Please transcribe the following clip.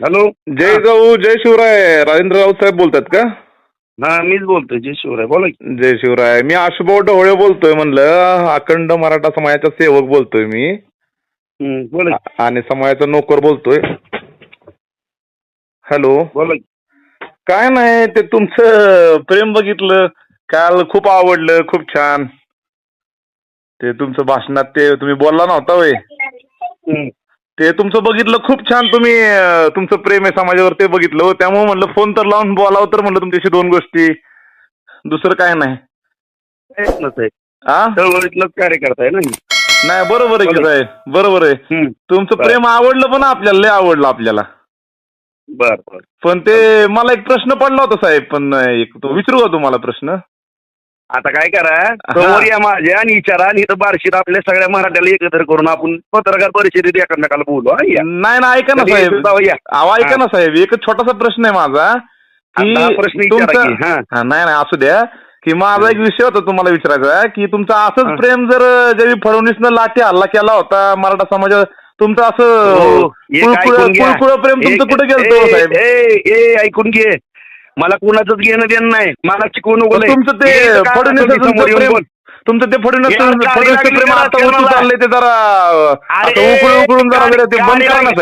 Hello जय जाऊ जय शिवराय. राजेंद्र राऊत साहेब बोलतात का? हा मीच बोलतोय जय शिवराय. बोला की. जय शिवराय. मी आशुभाऊ ढवळे बोलतोय म्हणलं. अखंड मराठा समाजाचा सेवक बोलतोय मी. बोला की. आणि समाजाचा नोकर बोलतोय. हॅलो बोला की. काय नाही ते तुमचं प्रेम बघितलं. काल खूप आवडलं खूप छान. ते तुमचं भाषणात ते तुम्ही बोलला नव्हता वय. ते तुमचं बघितलं खूप छान तुम्ही अं, तुमचं प्रेम आहे समाजावर ते बघितलं. हो. त्यामुळे म्हणलं फोन तर लावून बोलावं तर म्हणलं तुमच्याशी दोन गोष्टी. दुसरं काय नाही. तेच ना साहेब आ? चळवळीतलंच कार्यकर्ता आहे ना मी. नाही बरोबर आहे की साहेब. बरोबर आहे. तुमचं बरं. प्रेम आवडलं पण आपल्याला लय आवडलं आपल्याला. बर बर. पण ते मला एक प्रश्न पडला होता साहेब पण एक तो विचारू का तुम्हाला प्रश्न? आता काय करा समोर या माझ्या आणि विचारा आणि इथं बार्शीत आपल्या सगळ्या मराठ्याला एकत्र करून आपण पत्रकार परिषदेत एकमेकाला बोलू हा, या. नाही ना ऐका ना कधी साहेब येतो तेव्हा या. अहो ऐका हा. ना साहेब एक छोटासा प्रश्न आहे माझा की आता हा प्रश्न विचारा तुमचं- की, हा. हा, नाही नाही असू द्या की माझा एक विषय होता तुम्हाला विचारायचा की तुमचं हा. असंच प्रेम जर ज्यावेळी फडणवीसनं लाठी हल्ला केला होता मराठा समाजा तुमचं हो, असं एक कुळकुळ ऐकून घ्या. कुळकुळ प्रेम तुमचं एक- कुठे गेलं ए, साहेब ए, ए, ऐकून घे मला कुणाचंच घेणं देणं नाही मला शिकवून पण तुमचं ते फडणवीस तुमचं ते फडणवीस यार, गाडी फडणवीस लागली प्रेम आता. चाललंय ते जरा अरे, उकळून उकळून जरा गाडी- ते बंद करा ना. साहेब